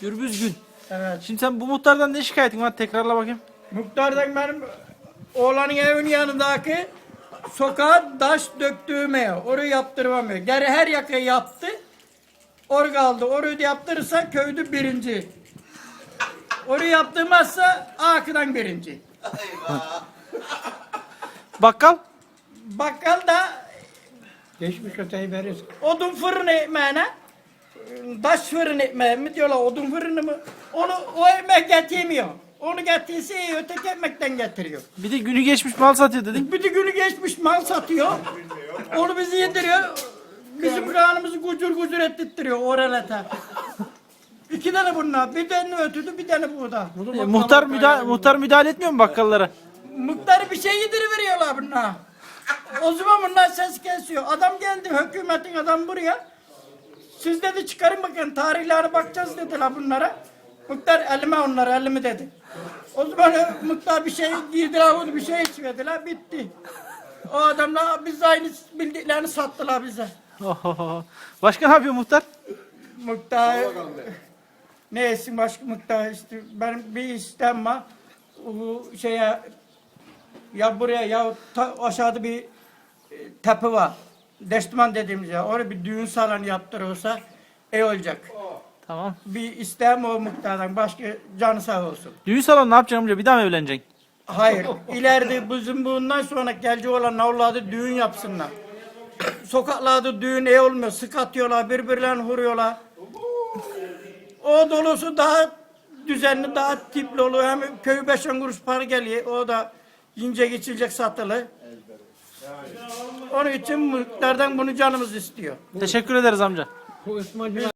Gürbüz gün. Evet. Şimdi sen bu muhtardan ne şikayetin var? Tekrarla bakayım. Muhtardan benim oğlanın evinin yanındaki sokağa taş döktüğüm ev. Orayı yaptırmamıyor. Geri her yakayı yaptı. Or kaldı. Orayı da yaptırırsa köyde birinci. Orayı yaptırmazsa Akı'dan birinci. Bakkal? Bakkal da Geçmiş öteyi verir. odun fırını ekmeğine taş fırın ekmeği mi diyorlar odun fırını mı? Onu o ekmek getirmiyor. Onu getirse iyi, öteki ekmekten getiriyor. Bir de günü geçmiş mal satıyor dedin. Bir de günü geçmiş mal satıyor. Onu bizi yediriyor. Bizim kanımızı gucur gucur ettirtiyor oralete. İki tane bunlar. Bir tane ötüdü, bir tane burada. E, muhtar müdahale, muhtar müdahale etmiyor mu bakkallara? Muhtarı bir şey yediriveriyorlar bunlar. O zaman bunlar ses kesiyor. Adam geldi, hükümetin adam buraya. Siz dedi çıkarın bakın tarihlerine bakacağız dediler bunlara. Muhtar elime onlara elimi dedi. O zaman muhtar bir şey giydiler, bir şey içmediler, bitti. O adamlar biz aynı bildiklerini sattılar bize. Ohoho. Başka ne yapıyor muhtar? Muhtar neyse başka muhtar işte benim bir istem var. Bu şeye ya buraya ya aşağıda bir e, tepe var. Deştiman dediğimiz ya. Oraya bir düğün salonu yaptırılsa iyi olacak. Tamam. Bir istem o muhtardan. Başka canı sağ olsun. Düğün salonu ne yapacaksın amca? Bir daha mı evleneceksin? Hayır. ileride bizim bundan sonra gelecek olan avladı düğün yapsınlar. Sokaklarda düğün iyi olmuyor. Sık atıyorlar, birbirlerini vuruyorlar. O dolusu daha düzenli, daha tipli oluyor. Hem köy beş kuruş para geliyor. O da ince geçilecek satılı. Onun için muhtardan bunu canımız istiyor. Teşekkür ederiz amca.